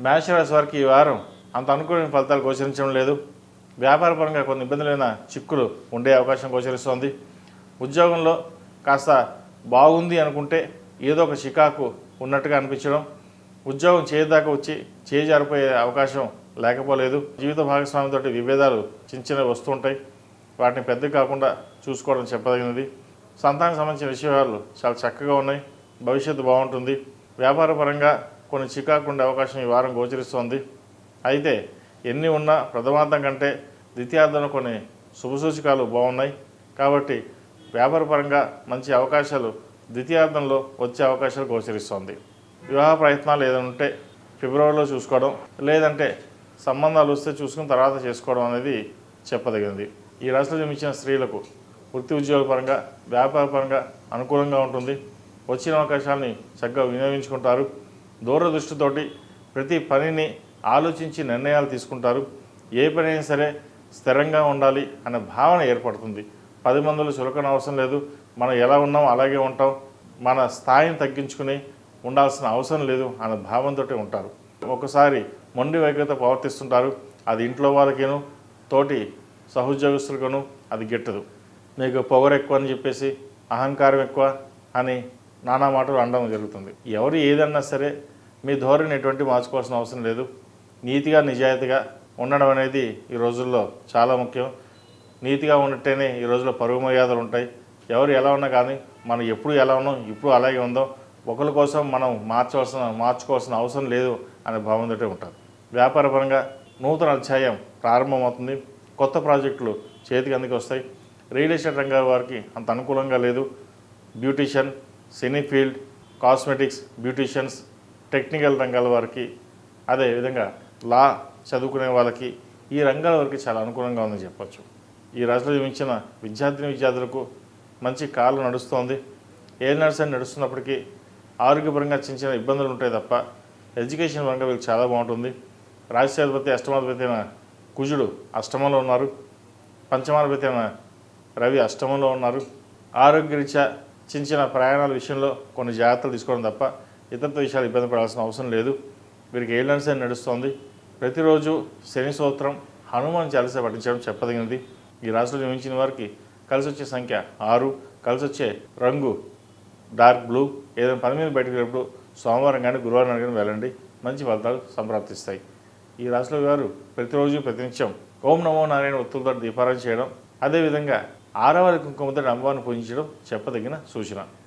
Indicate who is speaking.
Speaker 1: మేషరాశి వారికి ఈ వారం అంత అనుకూలమైన ఫలితాలు గోచరించడం లేదు. వ్యాపారపరంగా కొన్ని ఇబ్బందులైన చిక్కులు ఉండే అవకాశం గోచరిస్తోంది. ఉద్యోగంలో కాస్త బాగుంది అనుకుంటే ఏదో ఒక చికాకు ఉన్నట్టుగా అనిపించడం ఉద్యోగం చేయదాకా వచ్చి చేజారిపోయే అవకాశం లేకపోలేదు. జీవిత భాగస్వామితో విభేదాలు చిన్న చిన్నవి వస్తుంటాయి వాటిని పెద్ద కాకుండా చూసుకోవడం చెప్పదగినది. సంతానం సంబంధించిన విషయాలు చాలా చక్కగా ఉన్నాయి. భవిష్యత్తు బాగుంటుంది. వ్యాపారపరంగా కొన్ని చికాకుండే అవకాశం ఈ వారం గోచరిస్తోంది. అయితే ఎన్ని ఉన్నా ప్రథమార్థం కంటే ద్వితీయార్థంలో కొన్ని శుభసూచకాలు బాగున్నాయి. కాబట్టి వ్యాపారపరంగా మంచి అవకాశాలు ద్వితీయార్థంలో వచ్చే అవకాశాలు గోచరిస్తోంది. వివాహ ప్రయత్నాలు ఏదైనా ఉంటే ఫిబ్రవరిలో చూసుకోవడం లేదంటే సంబంధాలు వస్తే చూసుకుని తర్వాత చేసుకోవడం అనేది చెప్పదగినది. ఈ రాశిలో జన్మించిన స్త్రీలకు వృత్తి ఉద్యోగ పరంగా వ్యాపార పరంగా అనుకూలంగా ఉంటుంది. వచ్చిన అవకాశాలని చక్కగా వినియోగించుకుంటారు. దూరదృష్టితోటి ప్రతి పనిని ఆలోచించి నిర్ణయాలు తీసుకుంటారు. ఏ పని అయినా సరే స్థిరంగా ఉండాలి అనే భావన ఏర్పడుతుంది. పది మందులు చులకన అవసరం లేదు. మనం ఎలా ఉన్నాం అలాగే ఉంటాం. మన స్థాయిని తగ్గించుకుని ఉండాల్సిన అవసరం లేదు అనే భావంతో ఉంటారు. ఒకసారి మొండి వైఖరితో ప్రవర్తిస్తుంటారు. అది ఇంట్లో వాళ్ళకేను తోటి సహోద్యోగస్తులకును అది గిట్టదు. మీకు పొగరు ఎక్కువ అని చెప్పేసి అహంకారం ఎక్కువ అని నానా మాటలు అనడం జరుగుతుంది. ఎవరు ఏదన్నా సరే మీ ధోరణి ఎటువంటి మార్చుకోవాల్సిన అవసరం లేదు. నీతిగా నిజాయితీగా ఉండడం అనేది ఈ రోజుల్లో చాలా ముఖ్యం. నీతిగా ఉన్నట్టేనే ఈ రోజుల్లో పరుగు మర్యాదలు ఉంటాయి. ఎవరు ఎలా ఉన్నా కానీ మనం ఎప్పుడు ఎలా ఉన్నాం ఇప్పుడు అలాగే ఉందాం. ఒకరి కోసం మనం మార్చవలసిన మార్చుకోవాల్సిన అవసరం లేదు అనే భావంతో ఉంటారు. వ్యాపారపరంగా నూతన అధ్యాయం ప్రారంభమవుతుంది. కొత్త ప్రాజెక్టులు చేతికి అందుకు వస్తాయి. రియల్ ఎస్టేట్ రంగం వారికి అంత అనుకూలంగా లేదు. Beautician cine field cosmetics beauticians technical రంగాల వారికి అదేవిధంగా లా చదువుకునే వాళ్ళకి ఈ రంగాల వరకు చాలా అనుకూలంగా ఉందని చెప్పచ్చు. ఈ రాశిలో జీవించిన విద్యార్థిని విద్యార్థులకు మంచి కాలం నడుస్తోంది. ఏ అని నడుస్తున్నప్పటికీ ఆరోగ్యపరంగా చిన్న చిన్న ఇబ్బందులు ఉంటాయి తప్ప ఎడ్యుకేషన్ పరంగా వీళ్ళకి చాలా బాగుంటుంది. రాజ్యాధిపతి అష్టమాధిపతి అయిన కుజుడు అష్టమంలో ఉన్నారు. పంచమాధిపతి అయిన రవి అష్టమంలో ఉన్నారు. ఆరోగ్యరీత్యా చిన్న చిన్న ప్రయాణాల విషయంలో కొన్ని జాగ్రత్తలు తీసుకోవడం తప్ప ఇతరత్వ విషయాలు ఇబ్బంది పడాల్సిన అవసరం లేదు. వీరికి ఏ నర్సరీ నడుస్తోంది. ప్రతిరోజు శని సూత్రం హనుమాన్ చాలీస పఠించడం చెప్పదగినది. ఈ రాశిలో జన్మించిన వారికి కలిసి వచ్చే సంఖ్య ఆరు. కలిసి వచ్చే రంగు డార్క్ బ్లూ. ఏదైనా పని మీద బయటకు వెళ్ళినప్పుడు సోమవారం కానీ గురువారం కానీ వెళ్ళండి. మంచి ఫలితాలు సంప్రాప్తిస్తాయి. ఈ రాశిలో వారు ప్రతిరోజు ప్రతినిత్యం ఓం నమో నారాయణ ఒత్తులతో దీపారాయణ చేయడం. అదేవిధంగా ఆరవారి కుంకుమతో అమ్మవారిని పూజించడం చెప్పదగిన సూచన.